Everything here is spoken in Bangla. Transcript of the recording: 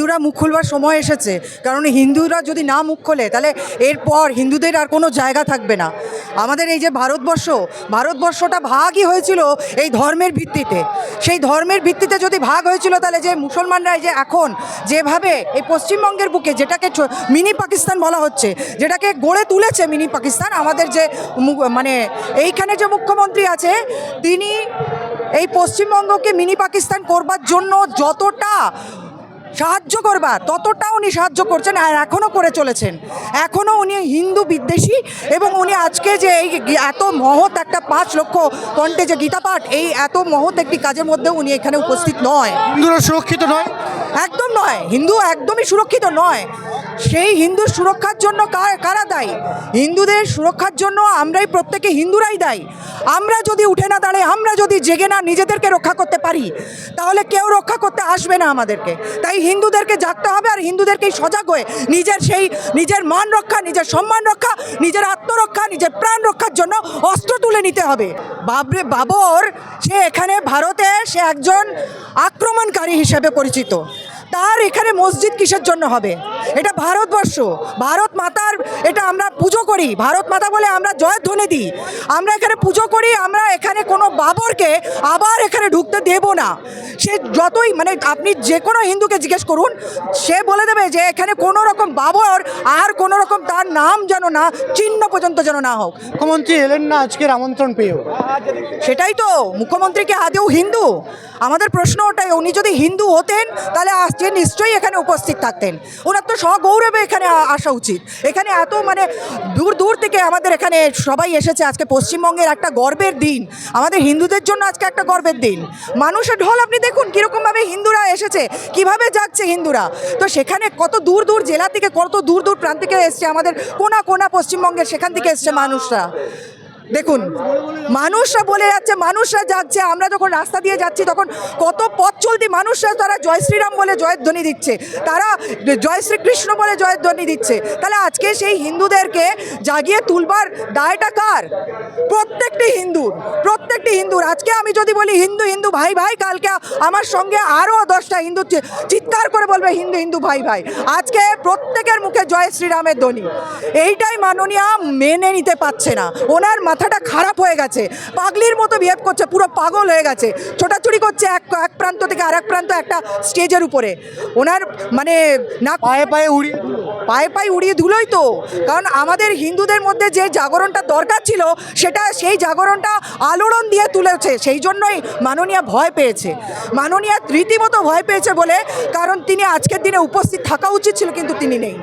হিন্দুরা মুখ খুলবার সময় এসেছে। কারণ হিন্দুরা যদি না মুখ খোলে, তাহলে এরপর হিন্দুদের আর কোনো জায়গা থাকবে না। আমাদের এই যে ভারতবর্ষ, ভারতবর্ষটা ভাগই হয়েছিল এই ধর্মের ভিত্তিতে। সেই ধর্মের ভিত্তিতে যদি ভাগ হয়েছিল, তাহলে যে মুসলমানরা যে এখন যেভাবে এই পশ্চিমবঙ্গের বুকে যেটাকে মিনি পাকিস্তান বলা হচ্ছে, যেটাকে গড়ে তুলেছে মিনি পাকিস্তান, আমাদের যে মানে এইখানে যে মুখ্যমন্ত্রী আছে, তিনি এই পশ্চিমবঙ্গকে মিনি পাকিস্তান করবার জন্য যতটা সাহায্য করবার ততটা উনি সাহায্য করছেন আর এখনও করে চলেছেন। এখনও উনি হিন্দু বিদ্বেষী এবং উনি আজকে যে এই এত মহৎ একটা পাঁচ লক্ষ কণ্ঠে যে গীতা পাঠ এই এত মহৎ একটি কাজের মধ্যে উনি এখানে উপস্থিত নয়। হিন্দুরা সুরক্ষিত নয়। একদম নয়। হিন্দু একদমই সুরক্ষিত নয়। সেই হিন্দুর সুরক্ষার জন্য কারা দায়ী? হিন্দুদের সুরক্ষার জন্য আমরাই প্রত্যেকে হিন্দুরাই দায়ী। আমরা যদি উঠে না দাঁড়াই, আমরা যদি জেগে না নিজেদেরকে রক্ষা করতে পারি, তাহলে কেউ রক্ষা করতে আসবে না আমাদেরকে। তাই হিন্দুদেরকে জাগতে হবে আর হিন্দুদেরকেই সজাগ হয়ে নিজের সেই নিজের মান রক্ষা, নিজের সম্মান রক্ষা, নিজের আত্মরক্ষা, নিজের প্রাণ রক্ষার জন্য অস্ত্র তুলে নিতে হবে। বাবরে বাবর, সে এখানে ভারতে সে একজন আক্রমণকারী হিসেবে পরিচিত। তার এখানে মসজিদ কিসের জন্য হবে? এটা ভারতবর্ষ। ভারত মাতার এটা আমরা পুজো করি। ভারত মাতা বলে আমরা জয়ধ্বনি দিই। আমরা এখানে পুজো করি আমরা এখানে কোনো বাবরকে আবার এখানে ঢুকতে দেব না। সে যতই মানে আপনি যে কোনো হিন্দুকে জিজ্ঞেস করুন সে বলে দেবে যে এখানে কোনো রকম বাবর আর কোনো রকম তার নাম যেন না চিহ্ন পর্যন্ত যেন না হোক। মুখ্যমন্ত্রী এলেন না আজকের আমন্ত্রণ পেয়েও। সেটাই তো মুখ্যমন্ত্রী কি আদেও হিন্দু। আমাদের প্রশ্ন ওটাই উনি যদি হিন্দু হতেন তাহলে আজকে নিশ্চয়ই এখানে উপস্থিত থাকতেন। ওনার তো সগৌরবে এখানে আসা উচিত। এখানে এত মানে দূর দূর থেকে আমাদের এখানে সবাই এসেছে আজকে পশ্চিমবঙ্গের একটা গর্বের দিন। আমাদের হিন্দুদের জন্য আজকে একটা গর্বের দিন। মানুষের ঢল আপনি দেখুন, কীরকমভাবে হিন্দুরা এসেছে, কীভাবে যাচ্ছে হিন্দুরা। তো সেখানে কত দূর দূর জেলা থেকে, কত দূর দূর প্রান্ত থেকে এসছে আমাদের কোনা কোনা পশ্চিমবঙ্গের সেখান থেকে এসছে মানুষরা। দেখুন, মানুষরা বলে যাচ্ছে, মানুষরা যাচ্ছে, আমরা যখন রাস্তা দিয়ে যাচ্ছি, তখন কত পথ চলতি মানুষরা তারা জয় শ্রীরাম বলে জয়ধ্বনি দিচ্ছে। তারা জয় শ্রীকৃষ্ণ বলে জয়ধ্বনি দিচ্ছে। তাহলে আজকে সেই হিন্দুদেরকে জাগিয়ে তুলবার দায়টা কার? প্রত্যেকটি হিন্দুর প্রত্যেকটি হিন্দুর। আজকে আমি যদি বলি হিন্দু হিন্দু, ভাই ভাই, কালকে আমার সঙ্গে আরও দশটা হিন্দু চিৎকার করে বলবে হিন্দু হিন্দু, ভাই ভাই। আজকে প্রত্যেকের মুখে জয় শ্রীরামের ধ্বনি। এইটাই মাননীয়া মেনে নিতে পারছে না। ওনার মাথাটা খারাপ হয়ে গেছে। পাগলির মতো বিহেভ করছে পুরো পাগল হয়ে গেছে। ছোটাছুটি করছে এক এক প্রান্ত থেকে আর এক প্রান্ত একটা স্টেজের উপরে। ওনার মানে না পায়ে পায়ে উড়িয়ে পায়ে পায়ে উড়িয়ে ধুলোই তো। কারণ আমাদের হিন্দুদের মধ্যে যে জাগরণটা দরকার ছিল সেটা সেই জাগরণটা আলোড়ন দিয়ে তুলেছে। সেই জন্যই মাননীয়া ভয় পেয়েছে। মাননীয়া রীতিমতো ভয় পেয়েছে বলে কারণ তিনি আজকের দিনে উপস্থিত থাকা উচিত ছিল কিন্তু তিনি নেই।